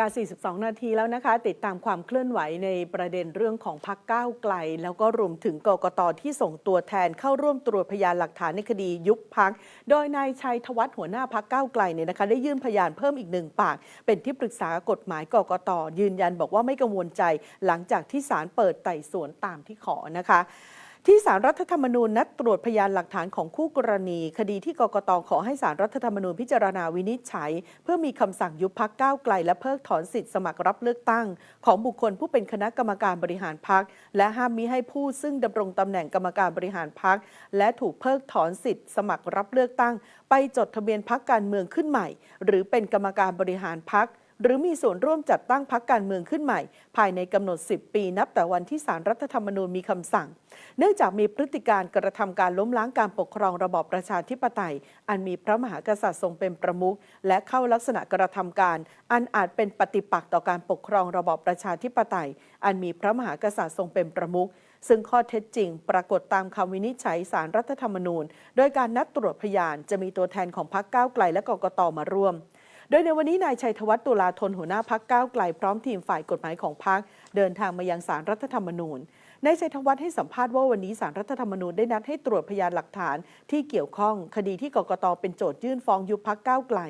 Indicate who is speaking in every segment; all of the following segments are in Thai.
Speaker 1: กา 42 นาทีแล้วนะคะ ติดตามความเคลื่อนไหวในประเด็นเรื่องของพักก้าวไกล แล้วก็รวมถึงกกตที่ส่งตัวแทนเข้าร่วมตรวจพยานหลักฐานในคดียุบพัก โดยนายชัยธวัฒน์หัวหน้าพักก้าวไกลเนี่ยนะคะ ได้ยื่นพยานเพิ่มอีกหนึ่งปาก เป็นที่ปรึกษากฎหมายกกตยืนยันบอกว่าไม่กังวลใจ หลังจากที่ศาลเปิดไต่สวนตามที่ขอนะคะ ที่สารรัฐธรรมนูญนัดตรวจพยานหลักฐานของคู่กรณี คดีที่กกตขอให้สารรัฐธรรมนูญพิจารณาวินิจฉัย เพื่อมีคำสั่งยุบพักก้าวไกล และเพิกถอนสิทธิสมัครรับเลือกตั้ง ของบุคคลผู้เป็นคณะกรรมการบริหารพัก และห้ามมิให้ผู้ซึ่งดำรงตำแหน่งกรรมการบริหารพัก และถูกเพิกถอนสิทธิสมัครรับเลือกตั้ง ไปจดทะเบียนพักการเมืองขึ้นใหม่ หรือเป็นกรรมการบริหารพัก หรือมีส่วนร่วมจัดตั้งพักการเมืองขึ้นใหม่ ภายในกำหนด 10 ปีนับแต่วันที่สารรัฐธรรมนูญมีคำสั่ง เนื่องจากมีพฤติการกระทำการล้มล้างการปกครองระบอบประชาธิปไตย อันมีพระมหากษัตริย์ทรงเป็นประมุขและเข้าลักษณะกระทำการ อันอาจเป็นปฏิปักษ์ต่อการปกครองระบอบประชาธิปไตย อันมีพระมหากษัตริย์ทรงเป็นประมุขซึ่งข้อเท็จจริงปรากฏตามคำวินิจฉัยสารรัฐธรรมนูญ โดยการนัดตรวจพยานจะมีตัวแทนของพรรคก้าวไกลและกกตมาร่วม โดยในวันนี้นายชัยธวัฒน์ตุลาธนหัวหน้าพักก้าวไกลพร้อมทีมฝ่ายกฎหมายของพักเดินทางมายังสารรัฐธรรมนูญนายชัยธวัฒน์ให้สัมภาษณ์ว่าวันนี้สารรัฐธรรมนูญได้นัดให้ตรวจพยานหลักฐานที่เกี่ยวข้อง คดีที่กกตเป็นโจทยื่นฟ้องยุบพักก้าวไกล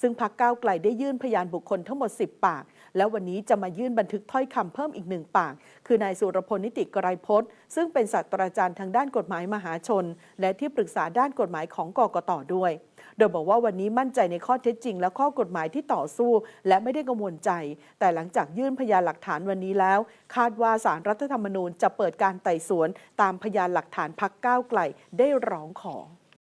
Speaker 1: ซึ่งพักก้าวไกลได้ยื่นพยานบุคคลทั้งหมด 10 ปาก แล้ววันนี้จะมายื่นบันทึกถ้อยคำเพิ่มอีกหนึ่งปาก คือนายสุรพลนิติกรพจน์ ซึ่งเป็นศาสตราจารย์ทางด้านกฎหมายมหาชน และที่ปรึกษาด้านกฎหมายของกกตด้วย โดยบอกว่าวันนี้มั่นใจในข้อเท็จจริง และข้อกฎหมายที่ต่อสู้ และไม่ได้กังวลใจ แต่หลังจากยื่นพยานหลักฐานวันนี้แล้ว คาดว่าสารรัฐธรรมนูญจะเปิดการไต่สวน ตามพยานหลักฐานพักก้าวไกลได้ร้องขอ